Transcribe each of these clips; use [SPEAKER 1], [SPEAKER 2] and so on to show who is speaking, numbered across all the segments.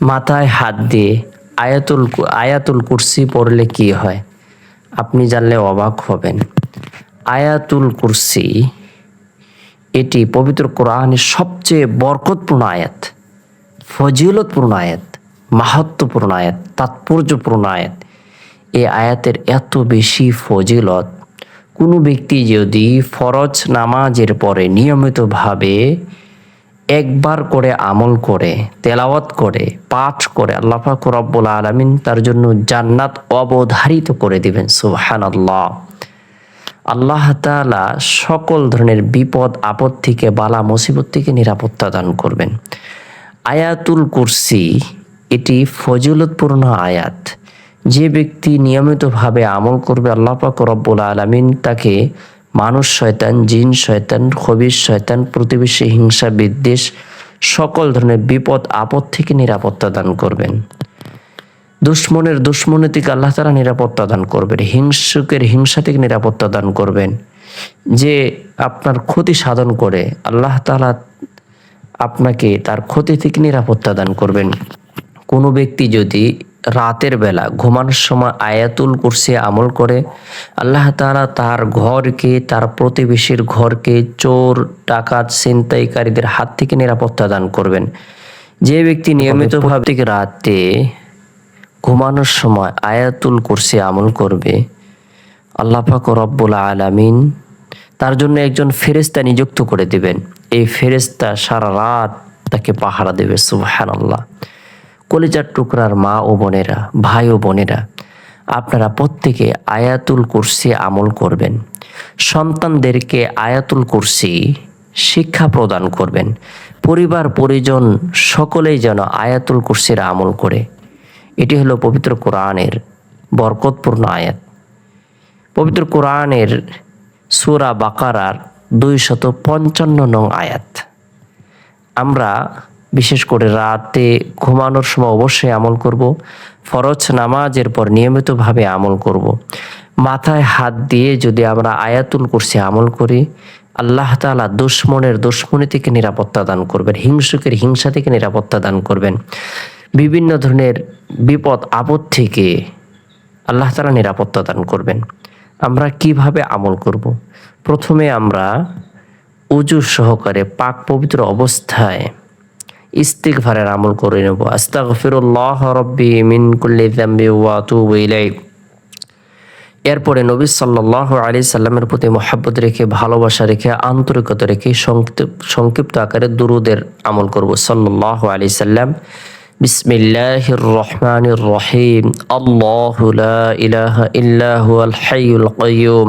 [SPEAKER 1] মাথায় হাত দিয়ে আয়াতুল আয়াতুল কুরসি পড়লে কি হয়? আপনি জানলে অবাক হবেন। আয়াতুল কুরসি, এটি পবিত্র কোরআনের সবচেয়ে বরকতপূর্ণ আয়াত, ফজিলতপূর্ণ আয়াত মাহাত্মপূর্ণ আয়াত, তাৎপর্যপূর্ণ আয়াত। এই আয়াতের এত বেশি ফজিলত, কোনো ব্যক্তি যদি ফরজ নামাজের পরে নিয়মিতভাবে একবার করে আমল করে, তেলাওয়াত করে, পাঠ করে আল্লাহ পাক রব্বুল আলমিন তার জন্য জান্নাত অবধারিত করে দিবেন সুবহান আল্লাহ আল্লাহ তাআলা সকল ধরনের বিপদ, আপদ থেকে, বালা, মুসিবত থেকে নিরাপত্তা দান করবেন। আয়াতুল কুরসি, এটি ফজিলতপূর্ণ আয়াত। যে ব্যক্তি নিয়মিতভাবে আমল করবে, আল্লাহ পাক রব্বুল আলমিন তাকে মানুষ, শয়তান, জিন, শয়তান, খবির, শয়তান, প্রতিবেশী, হিংসা, বিদ্বেষ, সকল ধরনের বিপদ, আপদ থেকে নিরাপত্তা দান করবেন। দুশ্মনের দুশ্মনী থেকে আল্লাহ তারা নিরাপত্তা দান করবেন। হিংসুকের হিংসা থেকে নিরাপত্তা দান করবেন। যে আপনার ক্ষতি সাধন করে, আল্লাহ তালা আপনাকে তার ক্ষতি থেকে নিরাপত্তা দান করবেন। কোনো ব্যক্তি যদি রাতের বেলা ঘুমানোর সময় আয়াতুল কুরসি আমল করে আল্লাহ তাআলা তার ঘরকে তার প্রতিবেশীর ঘরকে চোর ডাকাত ছিনতাইকারীদের হাত থেকে নিরাপত্তা দান করবেন। যে ব্যক্তি নিয়মিতভাবে রাতে ঘুমানোর সময় আয়াতুল কুরসি আমল করবে আল্লাহ পাক রব্বুল আলামিন তার জন্য একজন ফেরেস্তা নিযুক্ত করে দিবেন। এই ফেরেস্তা সারা রাত তাকে পাহারা দেবে সুবহান আল্লাহ কলিজার টুকরার মা ও বোনেরা, ভাই ও বোনেরা, আপনারা প্রত্যেকে আয়াতুল কুরসি আমল করবেন। সন্তানদেরকে আয়াতুল কুরসি শিক্ষা প্রদান করবেন। পরিবার, পরিজন সকলেই যেন আয়াতুল কুরসির আমল করে। এটি হলো পবিত্র কোরআনের বরকতপূর্ণ আয়াত। পবিত্র কোরআনের সুরা বাকারার দুইশত পঞ্চান্ন নং আয়াত। আমরা বিশেষ করে রাতে ঘুমানোর সময় অবশ্যই আমল করব ফরজ নামাজের পর নিয়মিতভাবে আমল করব। মাথায় হাত দিয়ে যদি আমরা আয়াতুল কুরসি আমল করি, আল্লাহ তাআলা দুশ্মনের দুশ্মনী থেকে নিরাপত্তা দান করবেন, হিংসুকের হিংসা থেকে নিরাপত্তা দান করবেন বিভিন্ন ধরনের বিপদ, আপদ থেকে আল্লাহ তাআলা নিরাপত্তা দান করবেন আমরা কীভাবে আমল করব। প্রথমে আমরা উজু সহকারে পাক পবিত্র অবস্থায় ইস্তিগফারের আমল করে নেব। আস্তাগফিরুল্লাহ রব্বি মিন কুল্লি যামবি ওয়া আতুবু ইলাইহি এরপরে নবী সাল্লাল্লাহু আলাইহি সাল্লামের প্রতি মহাব্বত রেখে, ভালোবাসা রেখে, আন্তরিকতা রেখে, সংক্ষিপ্ত সংক্ষিপ্ত আকারে দুরুদের আমল করব। সাল্লাল্লাহু আলি সাল্লাম, বিসমিল্লাহির রহমানির রহিম। আল্লাহু ইলাহা ইল্লা হুয়াল হাইয়ুল কাইয়ুম।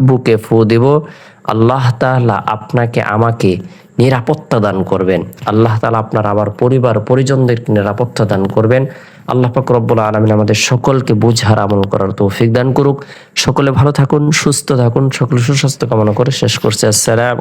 [SPEAKER 1] বুকে ফু দিব। আল্লাহ তাহলা আপনাকে, আমাকে নিরাপত্তা দান করবেন। আল্লাহ তালা আপনার আবার পরিবার পরিজনদের নিরাপত্তা দান করবেন। আল্লাহ পাক রব্বুল আলমিন আমাদের সকলকে বুঝার আমল করার তৌফিক দান করুক। সকলে ভালো থাকুন, সুস্থ থাকুন। সকলে সুস্বাস্থ্য কামনা করে শেষ করছে। আসসালাম